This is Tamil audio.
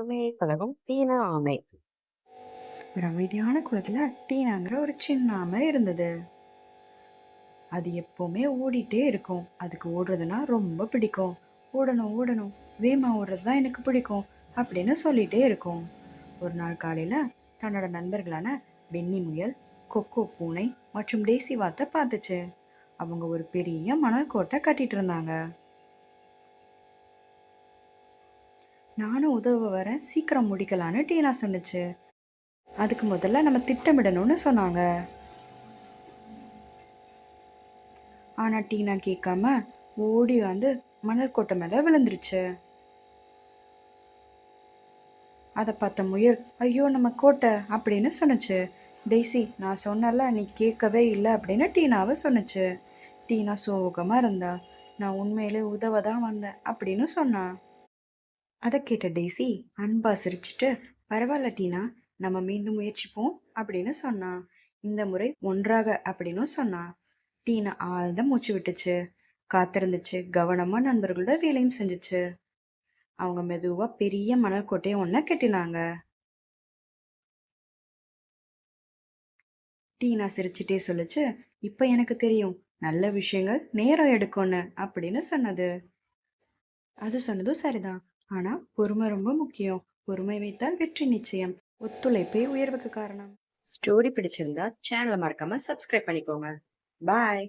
புதுமையை பழகும் டீனா ஆமை. ஒரு அமைதியான குளத்துல டீனாங்கிற ஒரு சின்ன ஆமை இருந்தது. அது எப்போவுமே ஓடிட்டே இருக்கும். அதுக்கு ஓடுறதுனா ரொம்ப பிடிக்கும். ஓடணும் ஓடணும். வேமா ஓடுறது தான் எனக்கு பிடிக்கும் அப்படின்னு சொல்லிகிட்டே இருக்கும். ஒரு நாள் காலையில் தன்னோட நண்பர்களான பென்னி முயல் கொக்கோ பூனை மற்றும் டேசி வாத்தை பார்த்துச்சு. அவங்க ஒரு பெரிய மணல் கோட்டை கட்டிகிட்டு இருந்தாங்க. நானும் உதவ வரேன். சீக்கிரம் முடிக்கலான்னு டீனா சொன்னுச்சு. அதுக்கு முதல்ல நம்ம திட்டமிடணும்னு சொன்னாங்க. ஆனால் டீனா கேட்காம ஓடி வந்து மணல் கோட்டை மேலே விழுந்துருச்சு. அதை பார்த்த முயல் ஐயோ நம்ம கோட்டை அப்படின்னு சொன்னுச்சு. டெய்ஸி நான் சொன்னல நீ கேட்கவே இல்லை அப்படின்னு டீனாவை சொன்னுச்சு. டீனா சோகமாக இருந்தா நான் உண்மையிலே உதவ தான் வந்தேன் அப்படின்னு சொன்னான் அதை கேட்ட டெய்ஸி அன்பா சிரிச்சுட்டு பரவாயில்ல டீனா நம்ம மீண்டும் முயற்சிப்போம் அப்படின்னு சொன்னான் இந்த முறை ஒன்றாக அப்படின்னு சொன்னான் டீனா ஆழ்ந்த மூச்சு விட்டுச்சு. காத்திருந்துச்சு. கவனமாக நண்பர்களோட வேலையும் செஞ்சுச்சு. அவங்க மெதுவாக பெரிய மணல் கோட்டையை ஒன்றா கட்டினாங்க. டீனா சிரிச்சிட்டே சொல்லுச்சு இப்போ எனக்கு தெரியும். நல்ல விஷயங்கள் நேரம் எடுக்கும்னு அப்படின்னு சொன்னது. அது சொன்னதும் சரிதான். ஆனா பொறுமை ரொம்ப முக்கியம். பொறுமை வைத்தால் வெற்றி நிச்சயம். ஒத்துழைப்பே உயர்வுக்கு காரணம். ஸ்டோரி பிடிச்சிருந்தா சேனலை மறக்காம சப்ஸ்கிரைப் பண்ணிக்கோங்க. பாய்